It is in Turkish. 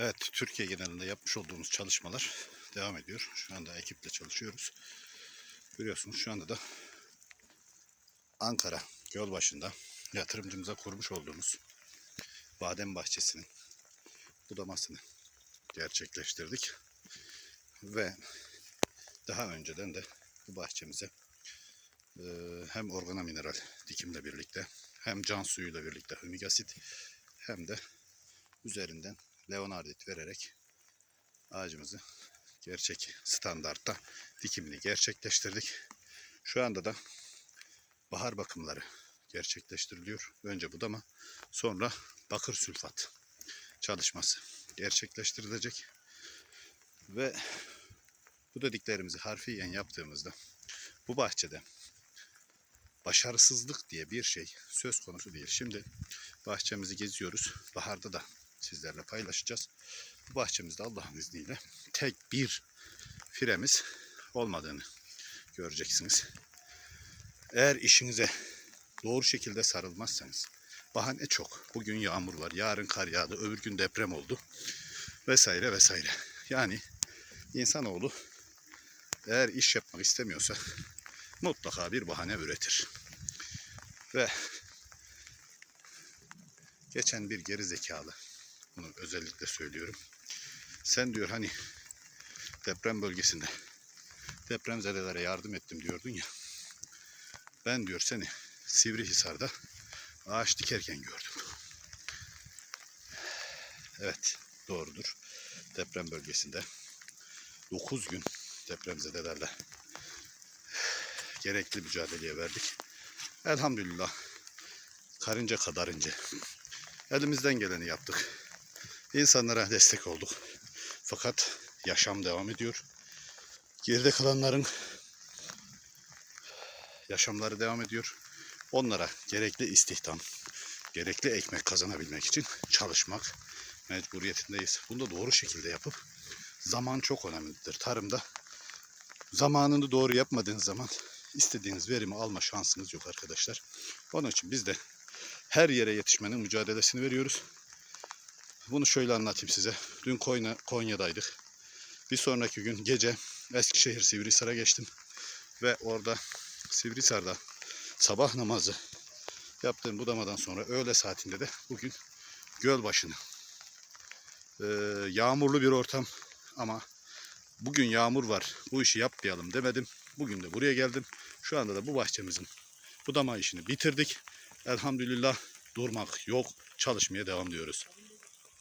Evet, Türkiye genelinde yapmış olduğumuz çalışmalar devam ediyor. Şu anda ekiple çalışıyoruz. Görüyorsunuz şu anda da Ankara Gölbaşı'nda yatırımcımıza kurmuş olduğumuz badem bahçesinin budamasını gerçekleştirdik. Ve daha önceden de bu bahçemize e, hem organa mineral dikimle birlikte hem can suyuyla birlikte hümik asit hem de üzerinden leonardit vererek ağacımızı gerçek standartta dikimini gerçekleştirdik. Şu anda da bahar bakımları gerçekleştiriliyor. Önce budama sonra bakır sülfat çalışması gerçekleştirilecek. Ve bu dediklerimizi harfiyen yaptığımızda bu bahçede başarısızlık diye bir şey söz konusu değil. Şimdi bahçemizi geziyoruz. Baharda da sizlerle paylaşacağız. Bu bahçemizde Allah'ın izniyle tek bir firemiz olmadığını göreceksiniz. Eğer işinize doğru şekilde sarılmazsanız bahane çok. Bugün yağmur var, yarın kar yağdı, öbür gün deprem oldu vesaire vesaire. Yani insanoğlu eğer iş yapmak istemiyorsa mutlaka bir bahane üretir. Ve geçen bir geri zekalı bunu özellikle söylüyorum. Sen diyor hani deprem bölgesinde depremzedelere yardım ettim diyordun ya. Ben diyor seni Sivrihisar'da ağaç dikerken gördüm. Evet doğrudur. Deprem bölgesinde 9 gün depremzedelerle gerekli mücadeleye verdik. Elhamdülillah karınca kadar ince. Elimizden geleni yaptık. İnsanlara destek olduk. Fakat yaşam devam ediyor. Geride kalanların yaşamları devam ediyor. Onlara gerekli istihdam, gerekli ekmek kazanabilmek için çalışmak mecburiyetindeyiz. Bunu da doğru şekilde yapıp zaman çok önemlidir. Tarımda zamanını doğru yapmadığınız zaman istediğiniz verimi alma şansınız yok arkadaşlar. Onun için biz de her yere yetişmenin mücadelesini veriyoruz. Bunu şöyle anlatayım size. Dün Konya, Konya'daydık. Bir sonraki gün gece Eskişehir Sivrihisar'a geçtim. Ve orada Sivrihisar'da sabah namazı yaptığım budamadan sonra öğle saatinde de bugün Gölbaşı'nı ee, yağmurlu bir ortam ama bugün yağmur var bu işi yapmayalım demedim. Bugün de buraya geldim. Şu anda da bu bahçemizin budama işini bitirdik. Elhamdülillah durmak yok. Çalışmaya devam diyoruz.